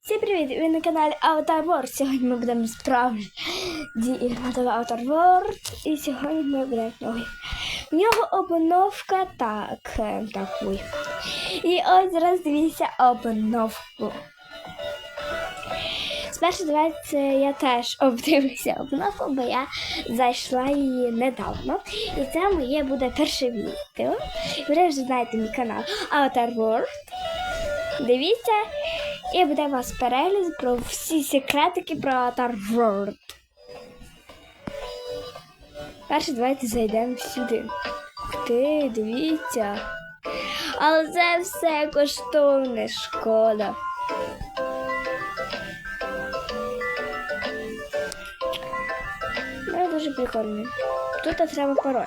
Всім привіт! Ви на каналі Avatar World. Сьогодні ми будемо справді грати в Avatar World. І сьогодні ми будемо нього. В нього обновка так. е, таку. І ось зараз дивіться обновку. Спершу давайте я теж обдивлюся обновку, бо я зайшла її недавно. І це моє буде перше відео. Ви вже знаєте мій канал Avatar World. Дивіться, і буде у вас перегляд про всі секретики про Avatar World. Перше давайте зайдемо сюди. Ти, дивіться. Але це все коштовне, шкода. Ну, дуже прикольно. Тут треба пароль.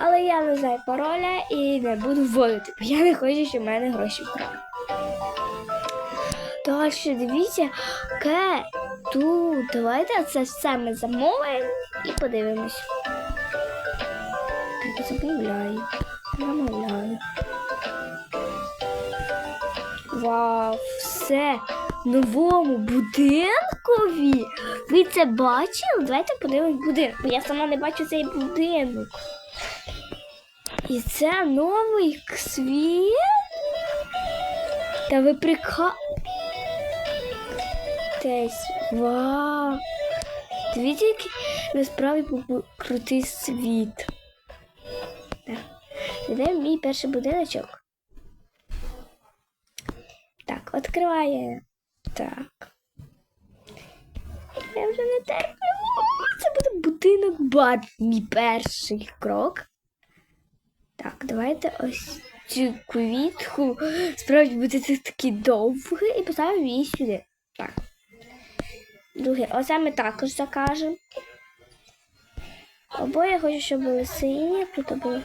Але я не знаю пароля і не буду вводити, бо я не хочу, щоб в мене гроші вкрали. Далі дивіться, ке тут. Давайте це все ми замовимо і подивимось. Так, замовляю. Замовляю. Вау, все новому будинкові. Ви це бачили? Давайте подивимось будинок. Я сама не бачу цей будинок. І це новий світ. Та ви прика... Десь. Вау! Дивіться, який насправді крутий світ. Так. Де мій перший будиночок? Так, відкриває. Так. Я вже не терплю. Це буде будинок бат. Мій перший крок. Так, давайте ось цю квітку. Справді буде це такий довгий і поставимо її сюди. Друге, оце ми також закажемо. Обоє хочу, щоб були сині, тут була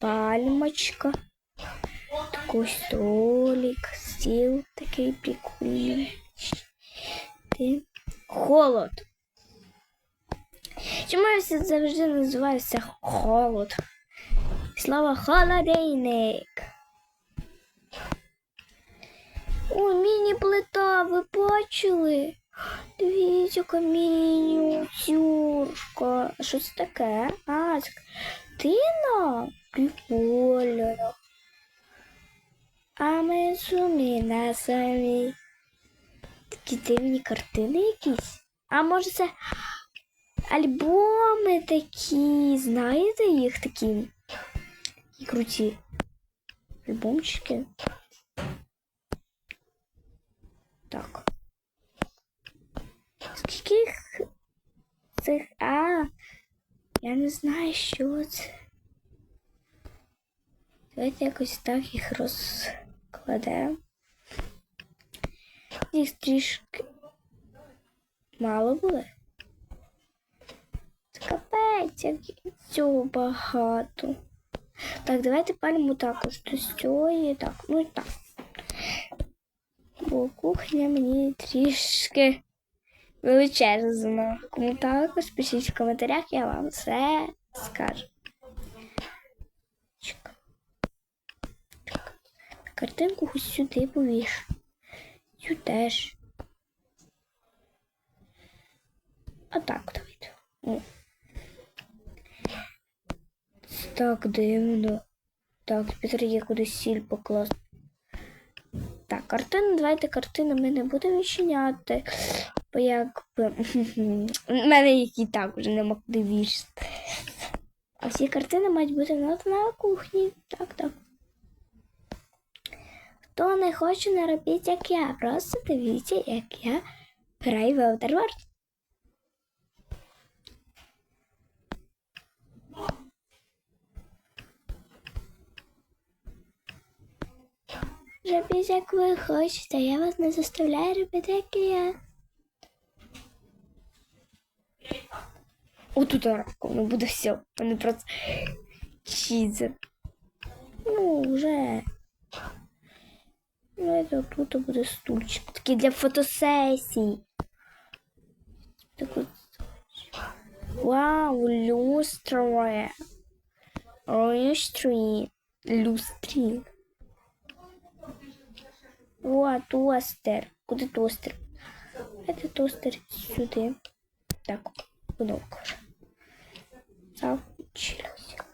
пальмочка, такий столик, стіл такий прикольний. Холод. Чому я все завжди називаюся холод? Слово холодильник. О, міні-плита, ви бачили? Дивіться, яка мініатюрка. Що це таке? А, картина? Прикольно. А ми сумі на самі. Такі дивні картини якісь. А може це альбоми такі, знаєте їх такі? Такі круті. Альбомчики. Так. Їх цих. А, я не знаю, що це. Давайте якось так їх розкладемо. Їх трішки мало. Це капець, як цього багато. Так, давайте палимо також до цього. Так, ну і так. Бо кухня мені трішки величезна. Кому також пишіть в коментарях, я вам все скажу. Чик. Чик. Картинку ось сюди повіш. Цю теж. А так давайте. О. Так дивно. Так, тепер є куди сіль покласти. Так, картину, давайте картину ми не будемо відчиняти. Бо якби в мене їх і так вже нема куди вішати. А всі картини мають бути на, на кухні. Так, так. Хто не хоче, не робіть, як я. Просто дивіться, як я граю в Outer. Робіть, як ви хочете, я вас не заставляю робити, як я. Отут раковина буде все. Вони просто чізер. Ну, вже. Ну, це тут буде стульчик. Такий для фотосесій. Так от. Вау, люстра. Люстрі. Люстрі. О, тостер. Куди тостер? Це тостер сюди. Так, воно каже. Завчилося.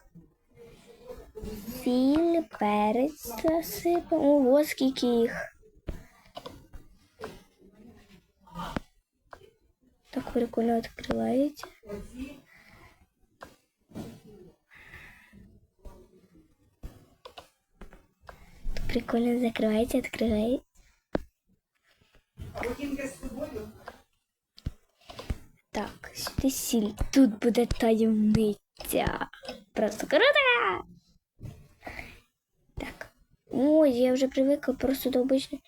Сіль, перець засипаємо. Ого, скільки їх. Так прикольно. Так прикольно закривається, відкривається. Так, сіль. Тут буде таємниця. Просто круто! Так. Ой, я вже привикла просто до обичної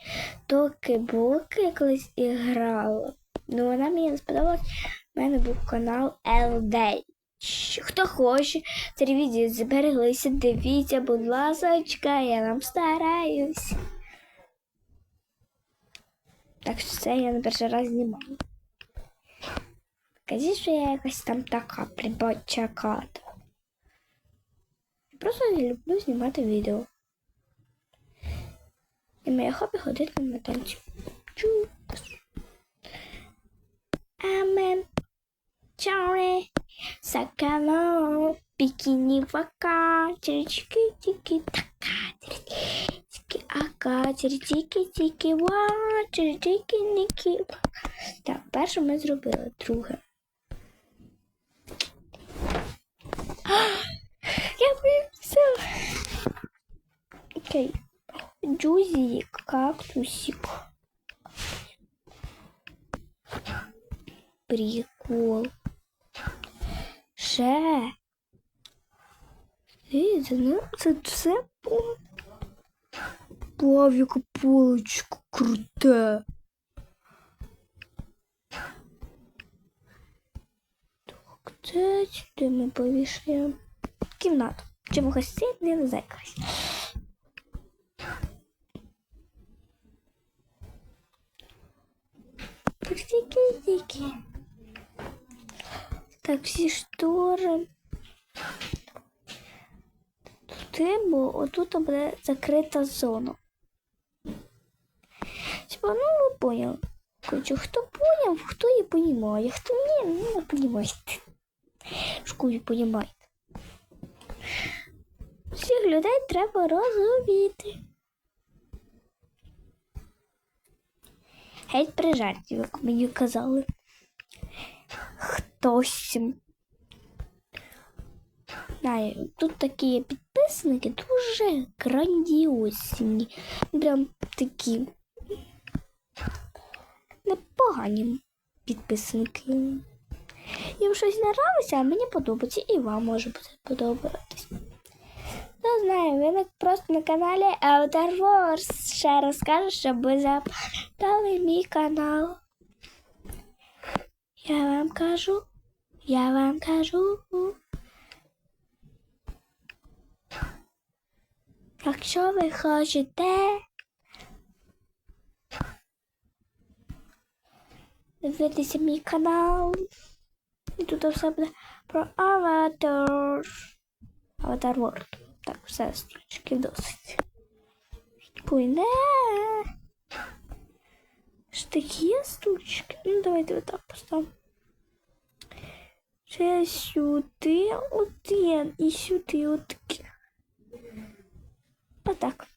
токи-боки я колись і грала. Ну, вона мені не сподобалась. У мене був канал LD. Хто хоче, відео збереглися, дивіться, будь ласочка, я нам стараюсь. Так що це я на перший раз знімаю. Кажіть, що я якась там така прибачаката. Я просто не люблю знімати відео. І моє хобі ходити на танці. Чупс. Амен. Чаре. Сакало. Бикини вака. Чирички тики така. Тики ака. Чирички тики ва. Чирички ніки ва. Так, перше ми зробили. Друге. Я виписав. Окей. Джузик, кактусик. Прикол. Ей, за ним це все по. Полочка круте. Так, це сюди ми повішаємо. Кімнату. Гостей не зайкась. Тики-тики. Так, всі штори. Туди, бо отут буде закрита зона. Типа, ну ви поняли. Короче, хто поняв, хто і понімає. Хто ні, ну не понімаєте. Школі понімаєте. Всіх людей треба розуміти. Геть при жарті, як мені казали. Хтось. Знаю, тут такі підписники дуже грандіозні. Прям такі непогані підписники. Їм щось нравиться, а мені подобається, і вам може подобатись. Ну, знаю, ви просто на каналі Outer Wars. Ще раз кажу, щоб ви запитали мій канал. Я вам кажу, я вам кажу. Якщо ви хочете дивитися мій канал, і тут все буде про аватар. Аватар World. Так, все, стрічки досить. Пойде. Ж такі є стульчики. Ну, давайте отак поставимо. Ще сюди один і сюди отакі. Отак.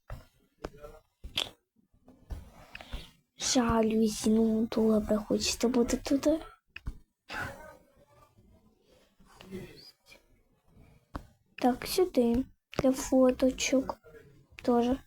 Жалюзі, ну добре, хочете бути туди. Так, сюди. Для фоточок. Тоже.